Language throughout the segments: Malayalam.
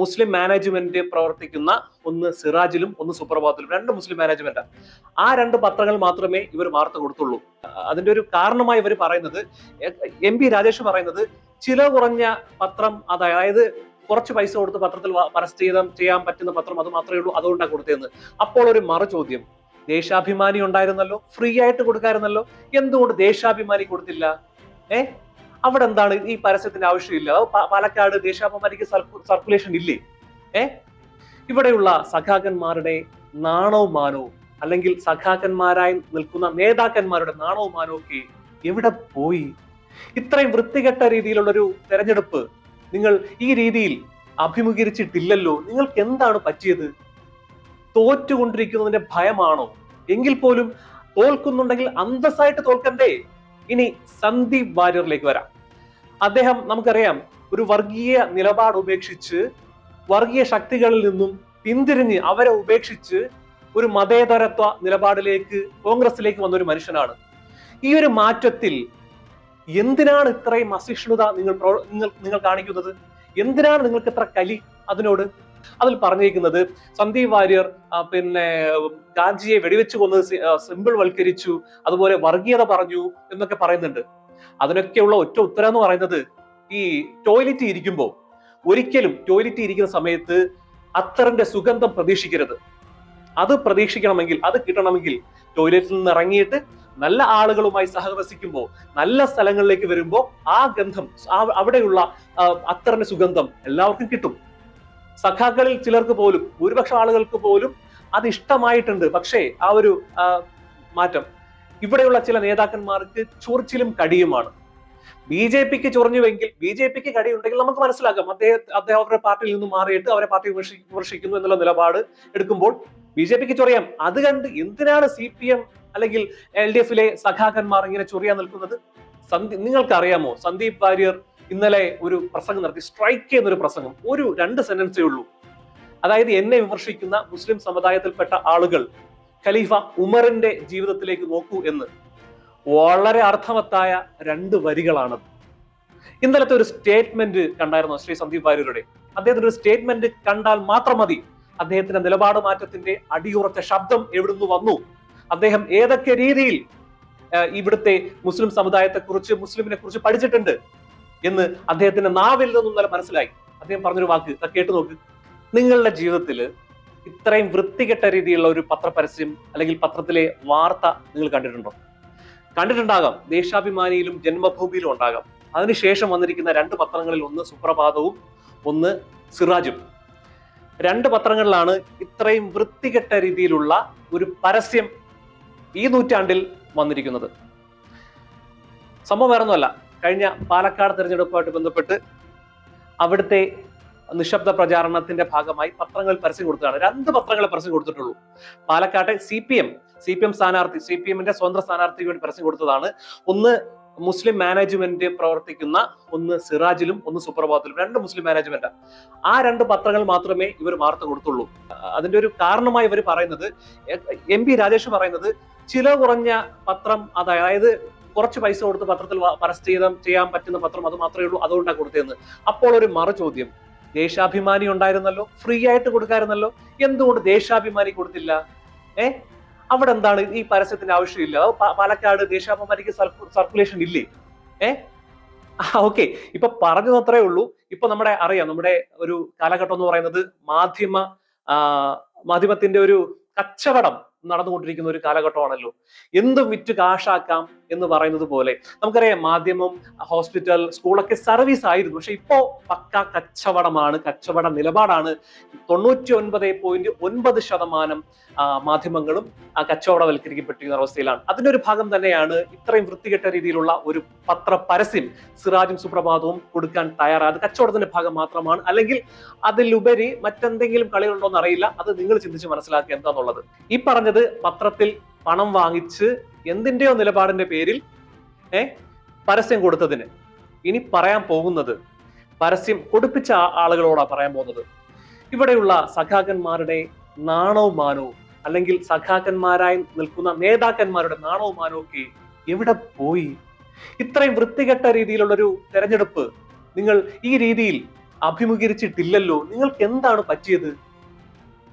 മുസ്ലിം മാനേജ്മെന്റ് പ്രവർത്തിക്കുന്ന ഒന്ന് സിറാജിലും ഒന്ന് സുപ്രഭാതത്തിലും രണ്ട് മുസ്ലിം മാനേജ്മെന്റ്. ആ രണ്ട് പത്രങ്ങൾ മാത്രമേ ഇവർ വാർത്ത കൊടുത്തുള്ളൂ. അതിന്റെ ഒരു കാരണമായി ഇവർ പറയുന്നത് എം പി രാജേഷ് പറയുന്നത് ചില കുറഞ്ഞ പത്രം അതായത് കുറച്ച് പൈസ കൊടുത്ത് പത്രത്തിൽ പരസ്യം ചെയ്യാൻ പറ്റുന്ന പത്രം അത് മാത്രമേ ഉള്ളൂ അതുകൊണ്ടാണ് കൊടുത്തതെന്ന്. അപ്പോൾ ഒരു മറു ചോദ്യം. ദേശാഭിമാനി ഉണ്ടായിരുന്നല്ലോ? ഫ്രീ ആയിട്ട് കൊടുക്കായിരുന്നല്ലോ? എന്തുകൊണ്ട് ദേശാഭിമാനി കൊടുത്തില്ല? ഏ? അവിടെ എന്താണ് ഈ പരസ്യത്തിന്റെ ആവശ്യമില്ല? പാലക്കാട് ദേശാഭിമാനിക്ക് സർക്കുലേഷൻ ഇല്ലേ? ഏ? ഇവിടെയുള്ള സഖാക്കന്മാരുടെ നാണവും മാനവും അല്ലെങ്കിൽ സഖാക്കന്മാരായി നിൽക്കുന്ന നേതാക്കന്മാരുടെ നാണവും മാനവും ഒക്കെ എവിടെ പോയി? ഇത്രയും വൃത്തികെട്ട രീതിയിലുള്ളൊരു തെരഞ്ഞെടുപ്പ് നിങ്ങൾ ഈ രീതിയിൽ അഭിമുഖീകരിച്ചിട്ടില്ലല്ലോ. നിങ്ങൾക്ക് എന്താണ് പറ്റിയത്? തോറ്റുകൊണ്ടിരിക്കുന്നതിന്റെ ഭയമാണോ? എങ്കിൽ പോലും തോൽക്കുന്നുണ്ടെങ്കിൽ അന്തസ്സായിട്ട് തോൽക്കണ്ടേ? ഇനി സന്ദീപ് വാര്യറിലേക്ക് വരാം. അദ്ദേഹം നമുക്കറിയാം ഒരു വർഗീയ നിലപാട് ഉപേക്ഷിച്ച് വർഗീയ ശക്തികളിൽ നിന്നും പിന്തിരിഞ്ഞ് അവരെ ഉപേക്ഷിച്ച് ഒരു മതേതരത്വ നിലപാടിലേക്ക് കോൺഗ്രസിലേക്ക് വന്ന ഒരു മനുഷ്യനാണ്. ഈ ഒരു മാറ്റത്തിൽ എന്തിനാണ് ഇത്രയും അസഹിഷ്ണുത നിങ്ങൾ നിങ്ങൾ നിങ്ങൾ കാണിക്കുന്നത്? എന്തിനാണ് നിങ്ങൾക്ക് ഇത്ര കലി അതിനോട്? അതിൽ പറഞ്ഞിരിക്കുന്നത് സന്ദീപ് വാര്യർ പിന്നെ ഗാന്ധിയെ വെടിവെച്ച് കൊന്നത് സിമ്പിൾ വൽക്കരിച്ചു അതുപോലെ വർഗീയത പറഞ്ഞു എന്നൊക്കെ പറയുന്നുണ്ട്. അതിനൊക്കെയുള്ള ഒറ്റ ഉത്തരം എന്ന് പറയുന്നത് ഈ ടോയ്ലറ്റ് ഇരിക്കുമ്പോൾ ഒരിക്കലും ടോയ്ലറ്റ് ഇരിക്കുന്ന സമയത്ത് അത്തറിന്റെ സുഗന്ധം പ്രതീക്ഷിക്കരുത്. അത് പ്രതീക്ഷിക്കണമെങ്കിൽ അത് കിട്ടണമെങ്കിൽ ടോയ്ലറ്റിൽ നിന്ന് ഇറങ്ങിയിട്ട് നല്ല ആളുകളുമായി സഹവസിക്കുമ്പോൾ നല്ല സ്ഥലങ്ങളിലേക്ക് വരുമ്പോൾ ആ ഗന്ധം അവിടെയുള്ള അത്തറിന്റെ സുഗന്ധം എല്ലാവർക്കും കിട്ടും. സഖാക്കളിൽ ചിലർക്ക് പോലും ഭൂരിപക്ഷം ആളുകൾക്ക് പോലും അത് ഇഷ്ടമായിട്ടുണ്ട്. പക്ഷേ ആ ഒരു മാറ്റം ഇവിടെയുള്ള ചില നേതാക്കന്മാർക്ക് ചൊറിച്ചിലും കടിയുമാണ്. ബി ജെ പിക്ക് ചൊറിഞ്ഞുവെങ്കിൽ ബി ജെ പിക്ക് കടിയുണ്ടെങ്കിൽ നമുക്ക് മനസ്സിലാക്കാം. അദ്ദേഹം അദ്ദേഹം അവരുടെ പാർട്ടിയിൽ നിന്ന് മാറിയിട്ട് അവരെ പാർട്ടി വിമർശി- വിമർശിക്കുന്നു എന്നുള്ള നിലപാട് എടുക്കുമ്പോൾ ബി ജെ പിക്ക് ചൊറിയാം. അത് കണ്ട് എന്തിനാണ് സി പി എം അല്ലെങ്കിൽ എൽ ഡി എഫിലെ സഖാക്കന്മാർ ഇങ്ങനെ ചൊറിയാൻ നിൽക്കുന്നത്? സന്ദീപ് നിങ്ങൾക്കറിയാമോ? സന്ദീപ് വാര്യർ ഇന്നലെ ഒരു പ്രസംഗം നടത്തി. സ്ട്രൈക്ക് എന്നൊരു പ്രസംഗം. ഒരു രണ്ട് സെന്റൻസേ ഉള്ളൂ. അതായത് എന്നെ വിമർശിക്കുന്ന മുസ്ലിം സമുദായത്തിൽപ്പെട്ട ആളുകൾ ഖലീഫ ഉമറിന്റെ ജീവിതത്തിലേക്ക് നോക്കൂ എന്ന്. വളരെ അർത്ഥവത്തായ രണ്ട് വരികളാണത്. ഇന്നലത്തെ ഒരു സ്റ്റേറ്റ്മെന്റ് കണ്ടായിരുന്നു ശ്രീ സന്ദീപ് വാര്യരുടെ? അദ്ദേഹത്തിന്റെ ഒരു സ്റ്റേറ്റ്മെന്റ് കണ്ടാൽ മാത്രം മതി. അദ്ദേഹത്തിന്റെ നിലപാട് മാറ്റത്തിന്റെ അടിയുറച്ച ശബ്ദം എവിടുന്ന് വന്നു? അദ്ദേഹം ഏതൊക്കെ രീതിയിൽ ഇവിടുത്തെ മുസ്ലിം സമുദായത്തെ കുറിച്ച് മുസ്ലിമിനെ കുറിച്ച് പഠിച്ചിട്ടുണ്ട് എന്ന് അദ്ദേഹത്തിന്റെ നാവിൽ നിന്നും നല്ല മനസ്സിലായി. അദ്ദേഹം പറഞ്ഞൊരു വാക്ക് കേട്ടു നോക്ക്. നിങ്ങളുടെ ജീവിതത്തിൽ ഇത്രയും വൃത്തികെട്ട രീതിയിലുള്ള ഒരു പത്രപരസ്യം അല്ലെങ്കിൽ പത്രത്തിലെ വാർത്ത നിങ്ങൾ കണ്ടിട്ടുണ്ടോ? കണ്ടിട്ടുണ്ടാകാം. ദേശാഭിമാനിയിലും ജന്മഭൂമിയിലും ഉണ്ടാകാം. അതിനുശേഷം വന്നിരിക്കുന്ന രണ്ട് പത്രങ്ങളിൽ ഒന്ന് സുപ്രഭാതവും ഒന്ന് സിറാജും. രണ്ട് പത്രങ്ങളിലാണ് ഇത്രയും വൃത്തികെട്ട രീതിയിലുള്ള ഒരു പരസ്യം ഈ നൂറ്റാണ്ടിൽ വന്നിരിക്കുന്നത്. സംഭവം വേറൊന്നുമല്ല. കഴിഞ്ഞ പാലക്കാട് തെരഞ്ഞെടുപ്പുമായിട്ട് ബന്ധപ്പെട്ട് അവിടുത്തെ നിശബ്ദ പ്രചാരണത്തിന്റെ ഭാഗമായി പത്രങ്ങൾ പരസ്യം കൊടുത്തതാണ് രണ്ട് പത്രങ്ങൾ പരസ്യം കൊടുത്തിട്ടുള്ളൂ. പാലക്കാട്ടെ C P M C P M സ്ഥാനാർത്ഥി സി പി എമ്മിന്റെ സ്വന്തം സ്ഥാനാർത്ഥിക്ക് വേണ്ടി പരസ്യം കൊടുത്തതാണ്. ഒന്ന് മുസ്ലിം മാനേജ്മെന്റ് പ്രവർത്തിക്കുന്ന ഒന്ന് സിറാജിലും ഒന്ന് സുപ്രഭാതത്തിലും. രണ്ട് മുസ്ലിം മാനേജ്മെന്റ്. ആ രണ്ട് പത്രങ്ങൾ മാത്രമേ ഇവർ വാർത്ത കൊടുത്തുള്ളൂ. അതിന്റെ ഒരു കാരണമായി ഇവർ പറയുന്നത് എം പി രാജേഷ് പറയുന്നത് ചില കുറഞ്ഞ പത്രം അതായത് കുറച്ച് പൈസ കൊടുത്ത് പത്രത്തിൽ പരസ്യം ചെയ്യാൻ പറ്റുന്ന പത്രം അത് മാത്രമേ ഉള്ളൂ അതുകൊണ്ടാണ് കൊടുത്തതെന്ന്. അപ്പോൾ ഒരു മറു ചോദ്യം ദേശാഭിമാനി ഉണ്ടായിരുന്നല്ലോ? ഫ്രീ ആയിട്ട് കൊടുക്കാമായിരുന്നല്ലോ എന്തുകൊണ്ട് ദേശാഭിമാനി കൊടുത്തില്ല? ഏ? അവിടെ എന്താണ് ഈ പരസ്യത്തിന്റെ ആവശ്യമില്ല. പാലക്കാട് ദേശാഭിമാനിക്ക് സർക്കുലേഷൻ ഇല്ലേ? ഏ? ഓക്കെ. ഇപ്പൊ പറഞ്ഞു അത്രേ ഉള്ളൂ. ഇപ്പൊ നമ്മുടെ അറിയാം നമ്മുടെ ഒരു കാലഘട്ടം എന്ന് പറയുന്നത് മാധ്യമ മാധ്യമത്തിന്റെ ഒരു കച്ചവടം നടന്നുകൊണ്ടിരിക്കുന്ന ഒരു കാലഘട്ടമാണല്ലോ. എന്തും വിറ്റ് കാശാക്കാം എന്ന് പറയുന്നത് പോലെ നമുക്കറിയാം മാധ്യമം ഹോസ്പിറ്റൽ സ്കൂളൊക്കെ സർവീസ് ആയിരുന്നു. പക്ഷെ ഇപ്പോ പക്ക കച്ചവടമാണ് കച്ചവട നിലപാടാണ്. തൊണ്ണൂറ്റി ഒൻപത് പോയിന്റ് ഒൻപത് ശതമാനം മാധ്യമങ്ങളും കച്ചവടവൽക്കരിക്കപ്പെട്ടിരിക്കുന്ന അവസ്ഥയിലാണ്. അതിന്റെ ഒരു ഭാഗം തന്നെയാണ് ഇത്രയും വൃത്തികെട്ട രീതിയിലുള്ള ഒരു പത്ര പരസ്യം സിറാജും സുപ്രഭാതവും കൊടുക്കാൻ തയ്യാറായത്. കച്ചവടത്തിന്റെ ഭാഗം മാത്രമാണ്. അല്ലെങ്കിൽ അതിലുപരി മറ്റെന്തെങ്കിലും കളികളുണ്ടോ എന്ന് അറിയില്ല അത് നിങ്ങൾ ചിന്തിച്ച് മനസ്സിലാക്കുക എന്താന്നുള്ളത്. ഈ പറഞ്ഞത് പത്രത്തിൽ പണം വാങ്ങിച്ച് എന്തിന്റെയോ നിലപാടിന്റെ പേരിൽ ഏ പരസ്യം കൊടുത്തതിന്. ഇനി പറയാൻ പോകുന്നത് പരസ്യം കൊടുപ്പിച്ച ആളുകളോടാ പറയാൻ പോകുന്നത്. ഇവിടെയുള്ള സഖാക്കന്മാരുടെ നാണവും മാനവും അല്ലെങ്കിൽ സഖാക്കന്മാരായി നിൽക്കുന്ന നേതാക്കന്മാരുടെ നാണവും മാനവും ഒക്കെ എവിടെ പോയി? ഇത്രയും വൃത്തികെട്ട രീതിയിലുള്ളൊരു തെരഞ്ഞെടുപ്പ് നിങ്ങൾ ഈ രീതിയിൽ അഭിമുഖീകരിച്ചിട്ടില്ലല്ലോ. നിങ്ങൾക്ക് എന്താണ് പറ്റിയത്?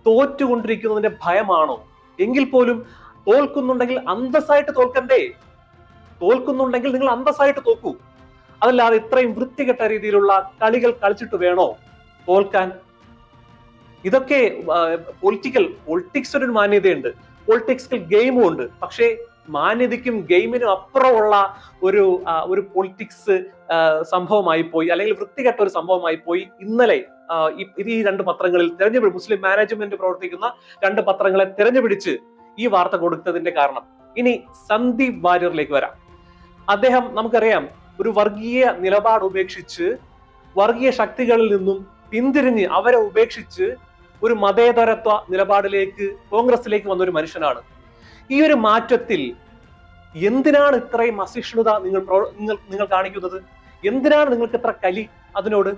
തോറ്റുകൊണ്ടിരിക്കുന്നതിന്റെ ഭയമാണോ? എങ്കിൽ പോലും തോൽക്കുന്നുണ്ടെങ്കിൽ അന്തസ്സായിട്ട് തോൽക്കണ്ടേ? തോൽക്കുന്നുണ്ടെങ്കിൽ നിങ്ങൾ അന്തസ്സായിട്ട് തോക്കൂ. അതല്ലാതെ ഇത്രയും വൃത്തികെട്ട രീതിയിലുള്ള കളികൾ കളിച്ചിട്ട് വേണോ തോൽക്കാൻ? ഇതൊക്കെ പൊളിറ്റിക്കൽ പൊളിറ്റിക്സ് ഒരു മാന്യതയുണ്ട്. പൊളിറ്റിക്സിൽ ഗെയിമും ഉണ്ട്. പക്ഷേ മാന്യതയ്ക്കും ഗെയിമിനും അപ്പുറമുള്ള ഒരു ഒരു പൊളിറ്റിക്സ് സംഭവമായി പോയി അല്ലെങ്കിൽ വൃത്തികെട്ട ഒരു സംഭവമായി പോയി ഇന്നലെ. ഇത് ഈ രണ്ട് പത്രങ്ങളിൽ തെരഞ്ഞെടുപ്പ് മുസ്ലിം മാനേജ്മെന്റ് പ്രവർത്തിക്കുന്ന രണ്ട് പത്രങ്ങളെ തെരഞ്ഞുപിടിച്ച് ഈ വാർത്ത കൊടുത്തതിന്റെ കാരണം. ഇനി സന്ദീപ് വാര്യറിലേക്ക് വരാം. അദ്ദേഹം നമുക്കറിയാം ഒരു വർഗീയ നിലപാട് ഉപേക്ഷിച്ച് വർഗീയ ശക്തികളിൽ നിന്നും പിന്തിരിഞ്ഞ് അവരെ ഉപേക്ഷിച്ച് ഒരു മതേതരത്വ നിലപാടിലേക്ക് കോൺഗ്രസിലേക്ക് വന്ന ഒരു മനുഷ്യനാണ്. ഈ ഒരു മാറ്റത്തിൽ എന്തിനാണ് ഇത്രയും അസഹിഷ്ണുത നിങ്ങൾ നിങ്ങൾ കാണിക്കുന്നത്? എന്തിനാണ് നിങ്ങൾക്ക് ഇത്ര കലി അതിനോട്?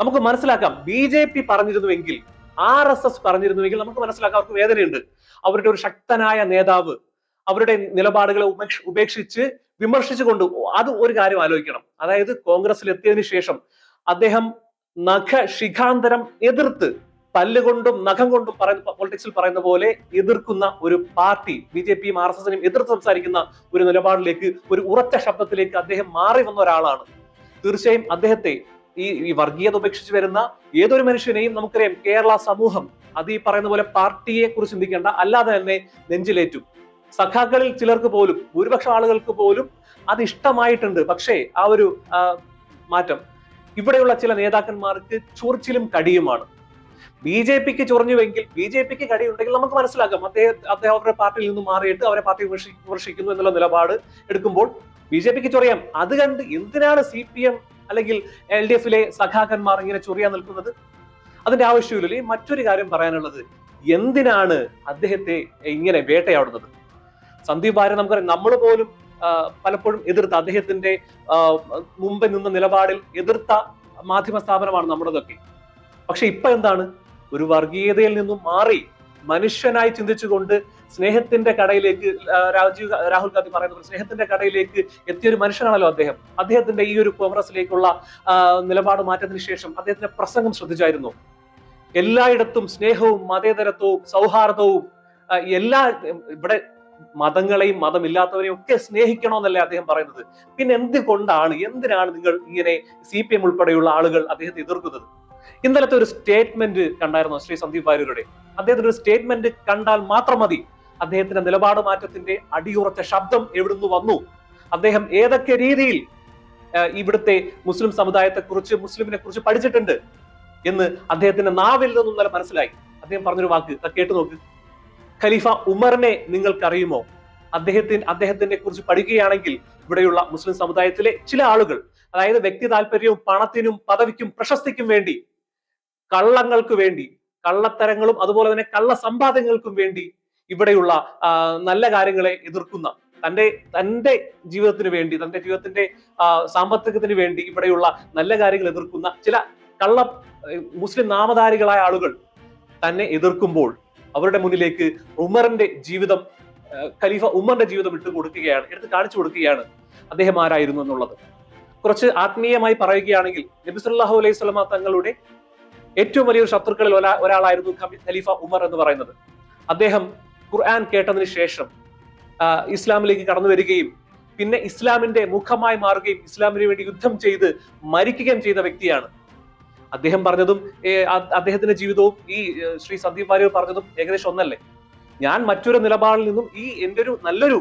നമുക്ക് മനസ്സിലാക്കാം. ബി ജെ പി പറഞ്ഞിരുന്നുവെങ്കിൽ ആർ എസ് എസ് പറഞ്ഞിരുന്നുവെങ്കിൽ നമുക്ക് മനസ്സിലാക്കാം അവർക്ക് വേദനയുണ്ട്. അവരുടെ ഒരു ശക്തനായ നേതാവ് അവരുടെ നിലപാടുകളെ ഉപേക്ഷ ഉപേക്ഷിച്ച് വിമർശിച്ചുകൊണ്ട് അത് ഒരു കാര്യം ആലോചിക്കണം. അതായത് കോൺഗ്രസിൽ എത്തിയതിനു ശേഷം അദ്ദേഹം നഖ ശിഖാന്തരം എതിർത്ത് പല്ലുകൊണ്ടും നഖം കൊണ്ടും പറയുന്ന പൊളിറ്റിക്സിൽ പറയുന്ന പോലെ എതിർക്കുന്ന ഒരു പാർട്ടി ബി ജെ പിയും ആർ എസ് എസിനും എതിർത്ത് സംസാരിക്കുന്ന ഒരു നിലപാടിലേക്ക് ഒരു ഉറച്ച ശബ്ദത്തിലേക്ക് അദ്ദേഹം മാറി വന്ന ഒരാളാണ്. തീർച്ചയായും അദ്ദേഹത്തെ ഈ ഈ വർഗീയത ഉപേക്ഷിച്ച് വരുന്ന ഏതൊരു മനുഷ്യനെയും നമുക്കറിയാം കേരള സമൂഹം അത് ഈ പറയുന്ന പോലെ പാർട്ടിയെ കുറിച്ച് ചിന്തിക്കേണ്ട അല്ലാതെ തന്നെ നെഞ്ചിലേറ്റും. സഖാക്കളിൽ ചിലർക്ക് പോലും ഭൂരിപക്ഷം ആളുകൾക്ക് പോലും അത് ഇഷ്ടമായിട്ടുണ്ട്. പക്ഷേ ആ ഒരു മാറ്റം ഇവിടെയുള്ള ചില നേതാക്കന്മാർക്ക് ചൊറിച്ചിലും കടിയുമാണ്. ബി ജെ പിക്ക് ചൊറിഞ്ഞുവെങ്കിൽ ബി ജെ പിക്ക് കടിയുണ്ടെങ്കിൽ നമുക്ക് മനസ്സിലാക്കാം. അദ്ദേഹം അദ്ദേഹം അവരുടെ പാർട്ടിയിൽ നിന്ന് മാറിയിട്ട് അവരെ പാർട്ടി വിമർശി- വിമർശിക്കുന്നു എന്നുള്ള നിലപാട് എടുക്കുമ്പോൾ ബി ജെ പിക്ക് ചൊറിയാം. അത് കണ്ട് എന്തിനാണ് സി പി എം അല്ലെങ്കിൽ എൽ ഡി എഫിലെ സഖാക്കന്മാർ ഇങ്ങനെ ചൊറിയാൻ നിൽക്കുന്നത്? അതിന്റെ ആവശ്യമില്ലല്ലോ. ഈ മറ്റൊരു കാര്യം പറയാനുള്ളത് എന്തിനാണ് അദ്ദേഹത്തെ ഇങ്ങനെ വേട്ടയാടുന്നത്? സന്ദീപ് ഭാര്യ നമുക്കറിയാം നമ്മൾ പോലും പലപ്പോഴും എതിർത്ത അദ്ദേഹത്തിന്റെ മുമ്പ് നിന്ന നിലപാടിൽ എതിർത്ത മാധ്യമ സ്ഥാപനമാണ് നമ്മുടേതൊക്കെ. പക്ഷെ ഇപ്പൊ എന്താണ്? ഒരു വർഗീയതയിൽ നിന്നും മാറി മനുഷ്യനായി ചിന്തിച്ചുകൊണ്ട് സ്നേഹത്തിന്റെ കടയിലേക്ക് രാജീവ് രാഹുൽ ഗാന്ധി പറയുന്നത് സ്നേഹത്തിന്റെ കടയിലേക്ക് എത്തിയ ഒരു മനുഷ്യനാണല്ലോ അദ്ദേഹം. അദ്ദേഹത്തിന്റെ ഈ ഒരു കോൺഗ്രസിലേക്കുള്ള നിലപാട് മാറ്റത്തിന് ശേഷം അദ്ദേഹത്തിന്റെ പ്രസംഗം ശ്രദ്ധിച്ചായിരുന്നു. എല്ലായിടത്തും സ്നേഹവും മതേതരത്വവും സൗഹാർദ്ദവും എല്ലാ ഇവിടെ മതങ്ങളെയും മതമില്ലാത്തവരെയും ഒക്കെ സ്നേഹിക്കണമെന്നല്ലേ അദ്ദേഹം പറയുന്നത്. പിന്നെ എന്തുകൊണ്ടാണ് എന്തിനാണ് നിങ്ങൾ ഇങ്ങനെ സി പി എം ഉൾപ്പെടെയുള്ള ആളുകൾ അദ്ദേഹത്തെ എതിർക്കുന്നത്? ഇന്നലത്തെ ഒരു സ്റ്റേറ്റ്മെന്റ് കണ്ടായിരുന്നു ശ്രീ സന്ദീപ് വാര്യരുടെ? അദ്ദേഹത്തിന്റെ ഒരു സ്റ്റേറ്റ്മെന്റ് കണ്ടാൽ മാത്രം മതി. അദ്ദേഹത്തിന്റെ നിലപാട് മാറ്റത്തിന്റെ അടിയുറച്ച ശബ്ദം എവിടുന്ന് വന്നു? അദ്ദേഹം ഏതൊക്കെ രീതിയിൽ ഇവിടുത്തെ മുസ്ലിം സമുദായത്തെ കുറിച്ച് മുസ്ലിമിനെ കുറിച്ച് പഠിച്ചിട്ടുണ്ട് എന്ന് അദ്ദേഹത്തിന്റെ നാവിൽ നിന്നും നല്ല മനസ്സിലായി. അദ്ദേഹം പറഞ്ഞൊരു വാക്ക് കേട്ടു നോക്ക്. ഖലീഫ ഉമറിനെ നിങ്ങൾക്കറിയുമോ? അദ്ദേഹത്തിന് അദ്ദേഹത്തിനെ കുറിച്ച് പഠിക്കുകയാണെങ്കിൽ ഇവിടെയുള്ള മുസ്ലിം സമുദായത്തിലെ ചില ആളുകൾ അതായത് വ്യക്തി താല്പര്യവും പണത്തിനും പദവിക്കും പ്രശസ്തിക്കും വേണ്ടി കള്ളങ്ങൾക്ക് വേണ്ടി കള്ളത്തരങ്ങളും അതുപോലെ തന്നെ കള്ള സമ്പാദ്യങ്ങൾക്കും വേണ്ടി ഇവിടെയുള്ള നല്ല കാര്യങ്ങളെ എതിർക്കുന്ന തന്റെ തന്റെ ജീവിതത്തിന് വേണ്ടി തന്റെ ജീവിതത്തിന്റെ സാമ്പത്തികത്തിന് വേണ്ടി ഇവിടെയുള്ള നല്ല കാര്യങ്ങൾ എതിർക്കുന്ന ചില കള്ള മുസ്ലിം നാമധാരികളായ ആളുകൾ തന്നെ എതിർക്കുമ്പോൾ അവരുടെ മുന്നിലേക്ക് ഉമറിന്റെ ജീവിതം ഖലീഫ ഉമറിന്റെ ജീവിതം ഇട്ട് കൊടുക്കുകയാണ് എടുത്ത് കാണിച്ചു കൊടുക്കുകയാണ് അദ്ദേഹം ആരായിരുന്നു എന്നുള്ളത്. കുറച്ച് ആത്മീയമായി പറയുകയാണെങ്കിൽ നബി സല്ലല്ലാഹു അലൈഹി സ്വലമ തങ്ങളുടെ ഏറ്റവും വലിയ ശത്രുക്കളിൽ ഒരാളായിരുന്നു ഖലീഫ ഉമർ എന്ന് പറയുന്നത്. അദ്ദേഹം ഖുർആൻ കേട്ടതിന് ശേഷം ഇസ്ലാമിലേക്ക് കടന്നു വരികയും പിന്നെ ഇസ്ലാമിന്റെ മുഖമായി മാറുകയും ഇസ്ലാമിന് വേണ്ടി യുദ്ധം ചെയ്ത് മരിക്കുകയും ചെയ്ത വ്യക്തിയാണ്. അദ്ദേഹം പറഞ്ഞതും അദ്ദേഹത്തിന്റെ ജീവിതവും ഈ ശ്രീ സന്ദീപ് വാര്യർ പറഞ്ഞതും ഏകദേശം ഒന്നല്ലേ? ഞാൻ മറ്റൊരു നിലപാടിൽ നിന്നും ഈ എന്റെ ഒരു നല്ലൊരു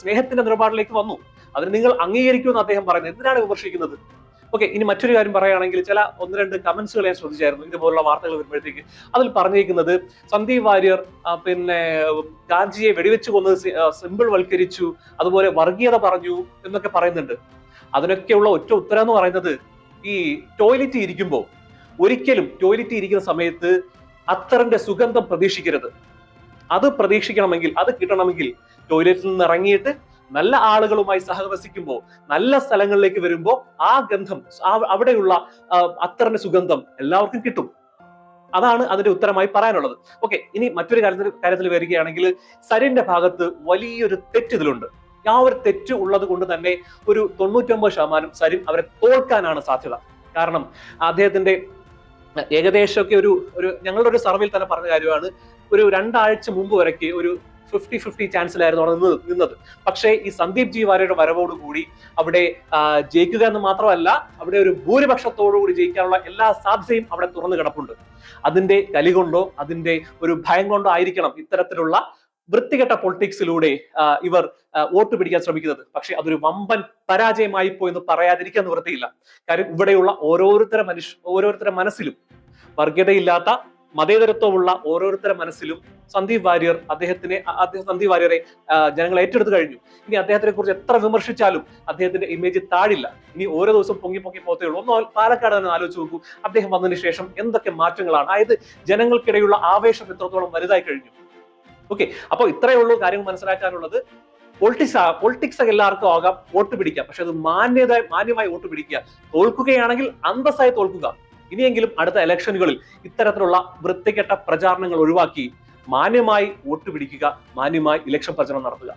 സ്നേഹത്തിന്റെ നിലപാടിലേക്ക് വന്നു. അതിന് നിങ്ങൾ അംഗീകരിക്കുമെന്ന് അദ്ദേഹം പറയുന്നത് എന്തിനാണ് വിമർശിക്കുന്നത്? ഓക്കെ ഇനി മറ്റൊരു കാര്യം പറയുകയാണെങ്കിൽ ചില ഒന്ന് രണ്ട് കമന്റ്സുകൾ ഞാൻ ശ്രദ്ധിച്ചായിരുന്നു ഇതുപോലുള്ള വാർത്തകൾ വരുമ്പോഴത്തേക്ക്. അതിൽ പറഞ്ഞിരിക്കുന്നത് സന്ദീപ് വാര്യർ പിന്നെ ഗാന്ധിയെ വെടിവെച്ച് കൊന്നത് സിമ്പിൾ വൽക്കരിച്ചു അതുപോലെ വർഗീയത പറഞ്ഞു എന്നൊക്കെ പറയുന്നുണ്ട്. അതിനൊക്കെയുള്ള ഒറ്റ ഉത്തരം എന്ന് പറയുന്നത് ഈ ടോയ്ലറ്റ് ഇരിക്കുമ്പോൾ ഒരിക്കലും ടോയ്ലറ്റ് ഇരിക്കുന്ന സമയത്ത് അത്തറിന്റെ സുഗന്ധം പ്രതീക്ഷിക്കരുത്. അത് പ്രതീക്ഷിക്കണമെങ്കിൽ അത് കിട്ടണമെങ്കിൽ ടോയ്ലറ്റിൽ നിന്ന് ഇറങ്ങിയിട്ട് നല്ല ആളുകളുമായി സഹവസിക്കുമ്പോൾ നല്ല സ്ഥലങ്ങളിലേക്ക് വരുമ്പോൾ ആ ഗന്ധം അവിടെയുള്ള അത്തറിന്റെ സുഗന്ധം എല്ലാവർക്കും കിട്ടും. അതാണ് അതിന്റെ ഉത്തരമായി പറയാനുള്ളത്. ഓക്കെ ഇനി മറ്റൊരു കാര്യത്തിൽ കാര്യത്തിൽ വരികയാണെങ്കിൽ സരിന്റെ ഭാഗത്ത് വലിയൊരു തെറ്റ് ഇതിലുണ്ട്. ആ ഒരു തെറ്റ് ഉള്ളത് കൊണ്ട് തന്നെ ഒരു തൊണ്ണൂറ്റൊമ്പത് ശതമാനം സരിൻ അവരെ തോൽക്കാനാണ് സാധ്യത. കാരണം അദ്ദേഹത്തിന്റെ ഏകദേശമൊക്കെ ഒരു ഒരു ഞങ്ങളുടെ ഒരു സർവേയിൽ തന്നെ പറഞ്ഞ കാര്യമാണ് ഒരു രണ്ടാഴ്ച മുമ്പ് വരയ്ക്ക് ഒരു ഫിഫ്റ്റി ഫിഫ്റ്റി ചാൻസിലായിരുന്നു അവിടെ നിന്ന് നിന്നത്. പക്ഷേ ഈ സന്ദീപ് ജി വാര്യയുടെ വരവോടുകൂടി അവിടെ ജയിക്കുക എന്ന് മാത്രമല്ല അവിടെ ഒരു ഭൂരിപക്ഷത്തോടുകൂടി ജയിക്കാനുള്ള എല്ലാ സാധ്യതയും അവിടെ തുറന്നു കിടപ്പുണ്ട്. അതിന്റെ കലി കൊണ്ടോ അതിന്റെ ഒരു ഭയം കൊണ്ടോ ആയിരിക്കണം ഇത്തരത്തിലുള്ള വൃത്തികെട്ട പൊളിറ്റിക്സിലൂടെ ഇവർ വോട്ട് പിടിക്കാൻ ശ്രമിക്കുന്നത്. പക്ഷെ അതൊരു വമ്പൻ പരാജയമായി പോയെന്ന് പറയാതിരിക്കാൻ നിവൃത്തിയില്ല. കാര്യം ഇവിടെയുള്ള ഓരോരുത്തരുടെ മനുഷ്യ ഓരോരുത്തരുടെ മനസ്സിലും വർഗീയതയില്ലാത്ത മതേതരത്വമുള്ള ഓരോരുത്തരുടെ മനസ്സിലും സന്ദീപ് വാര്യർ അദ്ദേഹത്തിനെ സന്ദീപ് വാര്യരെ ആ, ജനങ്ങൾ ഏറ്റെടുത്തു കഴിഞ്ഞു. ഇനി അദ്ദേഹത്തിനെ കുറിച്ച് എത്ര വിമർശിച്ചാലും അദ്ദേഹത്തിന്റെ ഇമേജ് താഴില്ല. ഇനി ഓരോ ദിവസം പൊങ്ങി പൊങ്ങി പോത്തേ ഉള്ളൂ. ഒന്ന് പാലക്കാട് തന്നെ ആലോചിച്ച് നോക്കൂ. അദ്ദേഹം വന്നതിന് ശേഷം എന്തൊക്കെ മാറ്റങ്ങളാണ്? അതായത് ജനങ്ങൾക്കിടയിലുള്ള ആവേശം എത്രത്തോളം വലുതായി കഴിഞ്ഞു. ഓക്കെ അപ്പൊ ഇത്രയേ ഉള്ളൂ കാര്യങ്ങൾ മനസ്സിലാക്കാനുള്ളത്. പൊളിറ്റിക്സ് പൊളിറ്റിക്സ് എല്ലാവർക്കും ആകാം. വോട്ട് പിടിക്കാം. പക്ഷെ അത് മാന്യത മാന്യമായി വോട്ട് പിടിക്കുക. തോൽക്കുകയാണെങ്കിൽ അന്തസ്സായി തോൽക്കുക. ഇനിയെങ്കിലും അടുത്ത ഇലക്ഷനുകളിൽ ഇത്തരത്തിലുള്ള വൃത്തികെട്ട പ്രചാരണങ്ങൾ ഒഴിവാക്കി മാന്യമായി വോട്ട് പിടിക്കുക മാന്യമായി ഇലക്ഷൻ പ്രചരണം നടത്തുക.